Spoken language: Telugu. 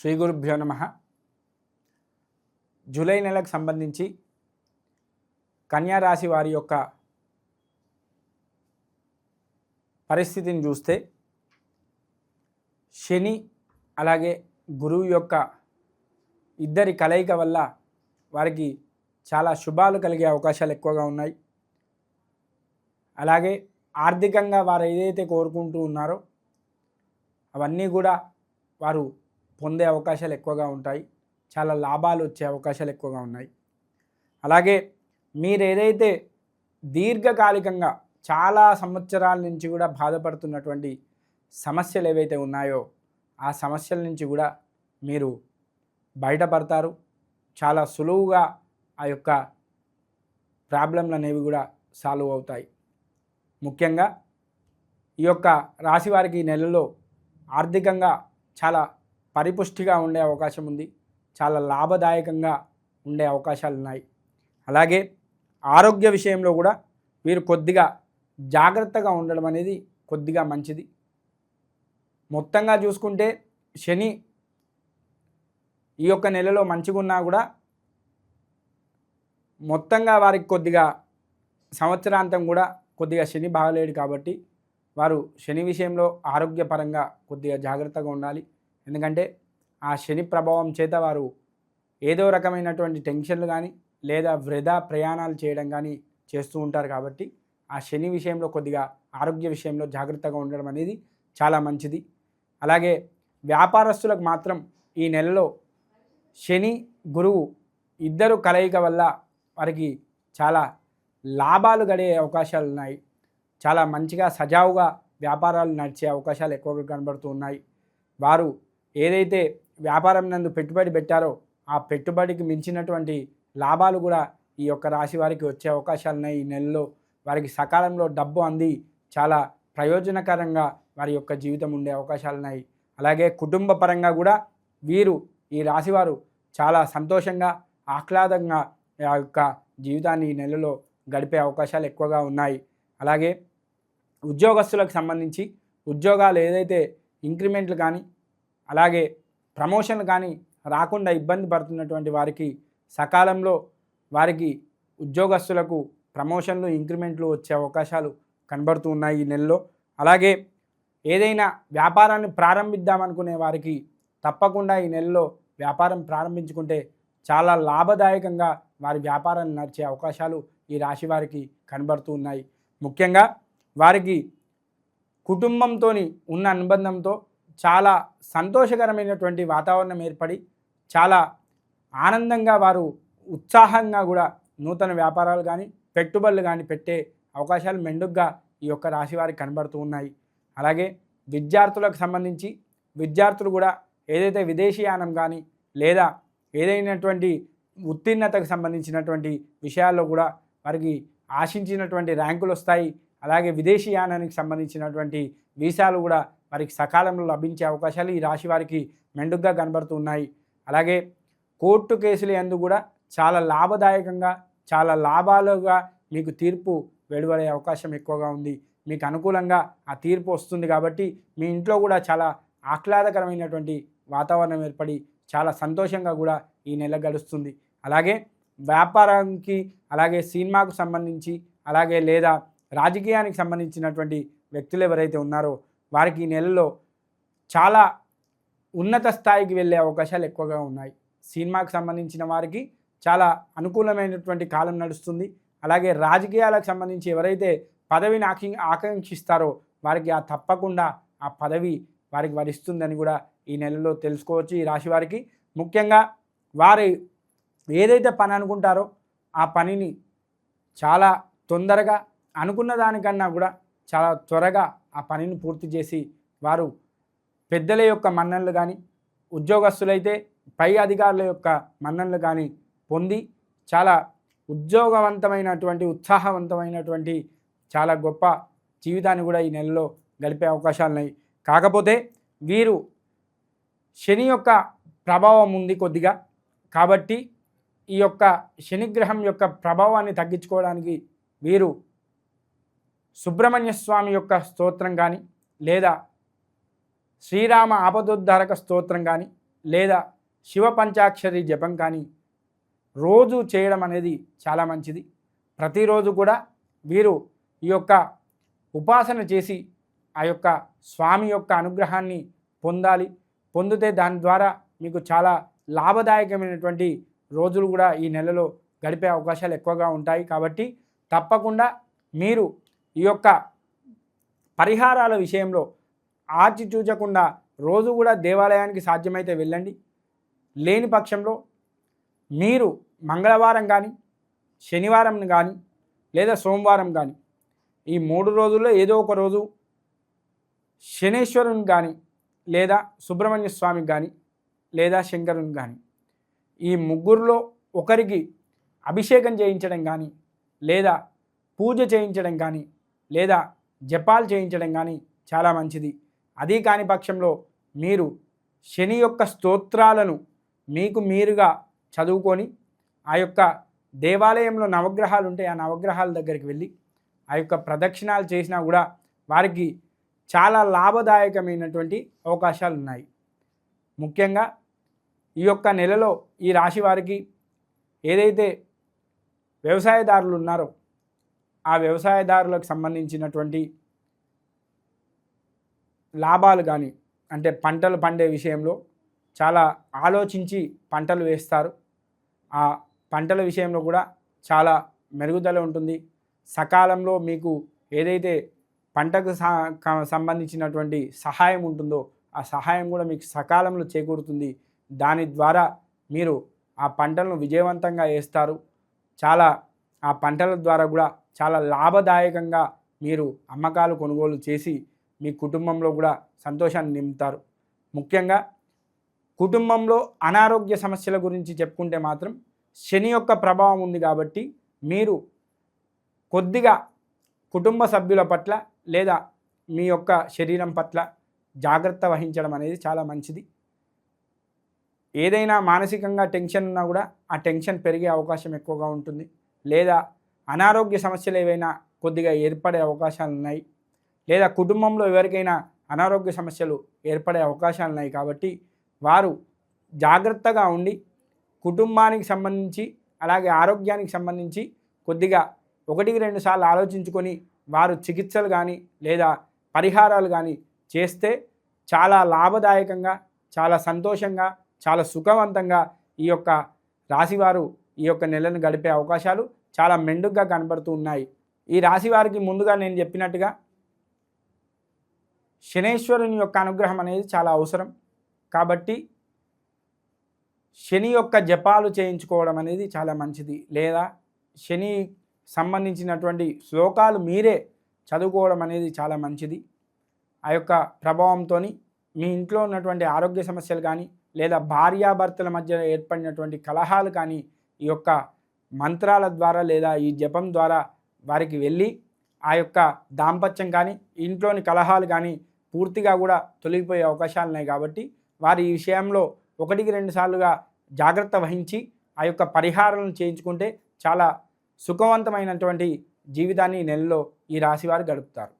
శ్రీ గురుభ్యో నమ. జూలై నెలకు సంబంధించి కన్యారాశి వారి యొక్క పరిస్థితిని చూస్తే శని అలాగే గురువు యొక్క ఇద్దరి కలయిక వల్ల వారికి చాలా శుభాలు కలిగే అవకాశాలు ఎక్కువగా ఉన్నాయి. అలాగే ఆర్థికంగా వారు ఏదైతే కోరుకుంటూ ఉన్నారో అవన్నీ కూడా వారు పొందే అవకాశాలు ఎక్కువగా ఉంటాయి. చాలా లాభాలు వచ్చే అవకాశాలు ఎక్కువగా ఉన్నాయి. అలాగే మీరు ఏదైతే దీర్ఘకాలికంగా చాలా సంవత్సరాల నుంచి కూడా బాధపడుతున్నటువంటి సమస్యలు ఏవైతే ఉన్నాయో ఆ సమస్యల నుంచి కూడా మీరు బయటపడతారు. చాలా సులువుగా ఆ యొక్క ప్రాబ్లంలు అనేవి కూడా సాల్వ్ అవుతాయి. ముఖ్యంగా ఈ యొక్క రాశివారికి నెలలో ఆర్థికంగా చాలా పరిపుష్టిగా ఉండే అవకాశం ఉంది. చాలా లాభదాయకంగా ఉండే అవకాశాలు ఉన్నాయి. అలాగే ఆరోగ్య విషయంలో కూడా వీరు కొద్దిగా జాగ్రత్తగా ఉండడం అనేది కొద్దిగా మంచిది. మొత్తంగా చూసుకుంటే శని ఈ యొక్క నెలలో మంచిగా ఉన్నా కూడా మొత్తంగా వారికి కొద్దిగా సంవత్సరాంతం కూడా కొద్దిగా శని బాగలేడు కాబట్టి వారు శని విషయంలో ఆరోగ్యపరంగా కొద్దిగా జాగ్రత్తగా ఉండాలి. ఎందుకంటే ఆ శని ప్రభావం చేత వారు ఏదో రకమైనటువంటి టెన్షన్లు కానీ లేదా వృధా ప్రయాణాలు చేయడం కానీ చేస్తూ ఉంటారు కాబట్టి ఆ శని విషయంలో కొద్దిగా ఆరోగ్య విషయంలో జాగ్రత్తగా ఉండడం అనేది చాలా మంచిది. అలాగే వ్యాపారస్తులకు మాత్రం ఈ నెలలో శని గురువు ఇద్దరు కలయిక వల్ల వారికి చాలా లాభాలు గడే అవకాశాలు ఉన్నాయి. చాలా మంచిగా సజావుగా వ్యాపారాలు నడిచే అవకాశాలు ఎక్కువగా కనబడుతూ ఉన్నాయి. వారు ఏదైతే వ్యాపారం నందు పెట్టుబడి పెట్టారో ఆ పెట్టుబడికి మించినటువంటి లాభాలు కూడా ఈ యొక్క రాశి వారికి వచ్చే అవకాశాలు ఉన్నాయి ఈ నెలలో వారికి సకాలంలో డబ్బు అంది చాలా ప్రయోజనకరంగా వారి యొక్క జీవితం ఉండే అవకాశాలు ఉన్నాయి అలాగే కుటుంబ పరంగా కూడా వీరు ఈ రాశివారు చాలా సంతోషంగా ఆహ్లాదంగా ఆ యొక్క జీవితాన్ని ఈ నెలలో గడిపే అవకాశాలు ఎక్కువగా ఉన్నాయి. అలాగే ఉద్యోగస్తులకు సంబంధించి ఉద్యోగాలు ఏదైతే ఇంక్రిమెంట్లు కానీ అలాగే ప్రమోషన్ కానీ రాకుండా ఇబ్బంది పడుతున్నటువంటి వారికి సకాలంలో వారికి ఉద్యోగస్తులకు ప్రమోషన్లు ఇంక్రిమెంట్లు వచ్చే అవకాశాలు కనబడుతూ ఉన్నాయి ఈ నెలలో. అలాగే ఏదైనా వ్యాపారాన్ని ప్రారంభిద్దామనుకునే వారికి తప్పకుండా ఈ నెలలో వ్యాపారం ప్రారంభించుకుంటే చాలా లాభదాయకంగా వారి వ్యాపారాన్ని నడిచే అవకాశాలు ఈ రాశి వారికి కనబడుతూ ఉన్నాయి. ముఖ్యంగా వారికి కుటుంబంతో ఉన్న అనుబంధంతో చాలా సంతోషకరమైనటువంటి వాతావరణం ఏర్పడి చాలా ఆనందంగా వారు ఉత్సాహంగా కూడా నూతన వ్యాపారాలు కానీ పెట్టుబడులు కానీ పెట్టే అవకాశాలు మెండుగ్గా ఈ యొక్క రాశి వారికి కనబడుతూ ఉన్నాయి. అలాగే విద్యార్థులకు సంబంధించి విద్యార్థులు కూడా ఏదైతే విదేశీయానం కానీ లేదా ఏదైనటువంటి ఉత్తీర్ణతకు సంబంధించినటువంటి విషయాల్లో కూడా వారికి ఆశించినటువంటి ర్యాంకులు వస్తాయి. అలాగే విదేశీయానానికి సంబంధించినటువంటి వీసాలు కూడా వారికి సకాలంలో లభించే అవకాశాలు ఈ రాశి వారికి మెండుగ్గా కనబడుతున్నాయి. అలాగే కోర్టు కేసులు ఎందు కూడా చాలా లాభదాయకంగా చాలా లాభాలుగా మీకు తీర్పు వెలువడే అవకాశం ఎక్కువగా ఉంది. మీకు అనుకూలంగా ఆ తీర్పు వస్తుంది కాబట్టి మీ ఇంట్లో కూడా చాలా ఆహ్లాదకరమైనటువంటి వాతావరణం ఏర్పడి చాలా సంతోషంగా కూడా ఈ నెల గడుస్తుంది. అలాగే వ్యాపారానికి అలాగే సినిమాకు సంబంధించి అలాగే లేదా రాజకీయానికి సంబంధించినటువంటి వ్యక్తులు ఎవరైతే ఉన్నారో వారికి ఈ నెలలో చాలా ఉన్నత స్థాయికి వెళ్ళే అవకాశాలు ఎక్కువగా ఉన్నాయి. సినిమాకు సంబంధించిన వారికి చాలా అనుకూలమైనటువంటి కాలం నడుస్తుంది. అలాగే రాజకీయాలకు సంబంధించి ఎవరైతే పదవిని ఆకి ఆకాంక్షిస్తారో వారికి ఆ తప్పకుండా ఆ పదవి వారికి వరిస్తుందని కూడా ఈ నెలలో తెలుసుకోవచ్చు ఈ రాశి వారికి. ముఖ్యంగా వారు ఏదైతే పని అనుకుంటారో ఆ పనిని చాలా తొందరగా అనుకున్న దానికన్నా కూడా చాలా త్వరగా ఆ పనిని పూర్తి చేసి వారు పెద్దల యొక్క మన్ననలు కానీ ఉద్యోగస్తులైతే పై అధికారుల యొక్క మన్ననలు కానీ పొంది చాలా ఉద్యోగవంతమైనటువంటి ఉత్సాహవంతమైనటువంటి చాలా గొప్ప జీవితాన్ని కూడా ఈ నెలలో గడిపే అవకాశాలు ఉన్నాయి. కాకపోతే వీరు శని యొక్క ప్రభావం ఉంది కొద్దిగా. కాబట్టి ఈ యొక్క శనిగ్రహం యొక్క ప్రభావాన్ని తగ్గించుకోవడానికి వీరు సుబ్రహ్మణ్య స్వామి యొక్క స్తోత్రం కానీ లేదా శ్రీరామ ఆపదోద్ధారక స్తోత్రం కానీ లేదా శివ పంచాక్షరి జపం కానీ రోజు చేయడం అనేది చాలా మంచిది. ప్రతిరోజు కూడా వీరు ఈ యొక్క ఉపాసన చేసి ఆ యొక్క స్వామి యొక్క అనుగ్రహాన్ని పొందాలి. పొందితే దాని ద్వారా మీకు చాలా లాభదాయకమైనటువంటి రోజులు కూడా ఈ నెలలో గడిపే అవకాశాలు ఎక్కువగా ఉంటాయి. కాబట్టి తప్పకుండా మీరు ఈ యొక్క పరిహారాల విషయంలో ఆచి చూచకుండా రోజు కూడా దేవాలయానికి సాధ్యమైతే వెళ్ళండి. లేని పక్షంలో మీరు మంగళవారం కానీ శనివారం కానీ లేదా సోమవారం కానీ ఈ మూడు రోజుల్లో ఏదో ఒక రోజు శనేశ్వరుని కానీ లేదా సుబ్రహ్మణ్య స్వామికి కానీ లేదా శంకరుని కానీ ఈ ముగ్గురులో ఒకరికి అభిషేకం చేయించడం కానీ లేదా పూజ చేయించడం కానీ లేదా జపాలు చేయించడం కానీ చాలా మంచిది. అది కాని పక్షంలో మీరు శని యొక్క స్తోత్రాలను మీకు మీరుగా చదువుకొని ఆ యొక్క దేవాలయంలో నవగ్రహాలు ఉంటాయి ఆ నవగ్రహాల దగ్గరికి వెళ్ళి ఆ యొక్క ప్రదక్షిణాలు చేసినా కూడా వారికి చాలా లాభదాయకమైనటువంటి అవకాశాలు ఉన్నాయి ముఖ్యంగా ఈ యొక్క నెలలో ఈ రాశి వారికి ఏదైతే వ్యవసాయదారులు ఉన్నారో ఆ వ్యవసాయదారులకు సంబంధించినటువంటి లాభాలు కానీ అంటే పంటలు పండే విషయంలో చాలా ఆలోచించి పంటలు వేస్తారు. ఆ పంటల విషయంలో కూడా చాలా మెరుగుదల ఉంటుంది. సకాలంలో మీకు ఏదైతే పంటకు సంబంధించినటువంటి సహాయం ఉంటుందో ఆ సహాయం కూడా మీకు సకాలంలో చేకూరుతుంది. దాని ద్వారా మీరు ఆ పంటలను విజయవంతంగా వేస్తారు. చాలా ఆ పంటల ద్వారా కూడా చాలా లాభదాయకంగా మీరు అమ్మకాలు కొనుగోలు చేసి మీ కుటుంబంలో కూడా సంతోషాన్ని నింపుతారు. ముఖ్యంగా కుటుంబంలో అనారోగ్య సమస్యల గురించి చెప్పుకుంటే మాత్రం శని యొక్క ప్రభావం ఉంది కాబట్టి మీరు కొద్దిగా కుటుంబ సభ్యుల పట్ల లేదా మీ యొక్క శరీరం పట్ల జాగ్రత్త వహించడం అనేది చాలా మంచిది. ఏదైనా మానసికంగా టెన్షన్ ఉన్నా కూడా ఆ టెన్షన్ పెరిగే అవకాశం ఎక్కువగా ఉంటుంది. లేదా అనారోగ్య సమస్యలు ఏవైనా కొద్దిగా ఏర్పడే అవకాశాలు ఉన్నాయి. లేదా కుటుంబంలో ఎవరికైనా అనారోగ్య సమస్యలు ఏర్పడే అవకాశాలు ఉన్నాయి కాబట్టి వారు జాగ్రత్తగా ఉండి కుటుంబానికి సంబంధించి అలాగే ఆరోగ్యానికి సంబంధించి కొద్దిగా ఒకటికి రెండు సార్లు ఆలోచించుకొని వారు చికిత్సలు కానీ లేదా పరిహారాలు కానీ చేస్తే చాలా లాభదాయకంగా చాలా సంతోషంగా చాలా సుఖవంతంగా ఈ యొక్క రాశివారు ఈ యొక్క నెలను గడిపే అవకాశాలు చాలా మెండుగ్గా కనబడుతూ ఉన్నాయి. ఈ రాశి వారికి ముందుగా నేను చెప్పినట్టుగా శనేశ్వరుని యొక్క అనుగ్రహం అనేది చాలా అవసరం. కాబట్టి శని యొక్క జపాలు చేయించుకోవడం అనేది చాలా మంచిది. లేదా శని సంబంధించినటువంటి శ్లోకాలు మీరే చదువుకోవడం అనేది చాలా మంచిది. ఆ యొక్క ప్రభావంతో మీ ఇంట్లో ఉన్నటువంటి ఆరోగ్య సమస్యలు కానీ లేదా భార్యాభర్తల మధ్య ఏర్పడినటువంటి కలహాలు కానీ ఈ యొక్క మంత్రాల ద్వారా లేదా ఈ జపం ద్వారా వారికి వెళ్ళి ఆ యొక్క దాంపత్యం కానీ ఇంట్లోని కలహాలు కానీ పూర్తిగా కూడా తొలగిపోయే అవకాశాలు ఉన్నాయి కాబట్టి వారి ఈ విషయంలో ఒకటికి రెండు సార్లుగా జాగ్రత్త వహించి ఆ యొక్క పరిహారాలను చేయించుకుంటే చాలా సుఖవంతమైనటువంటి జీవితాన్ని నెలలో ఈ రాశివారు గడుపుతారు.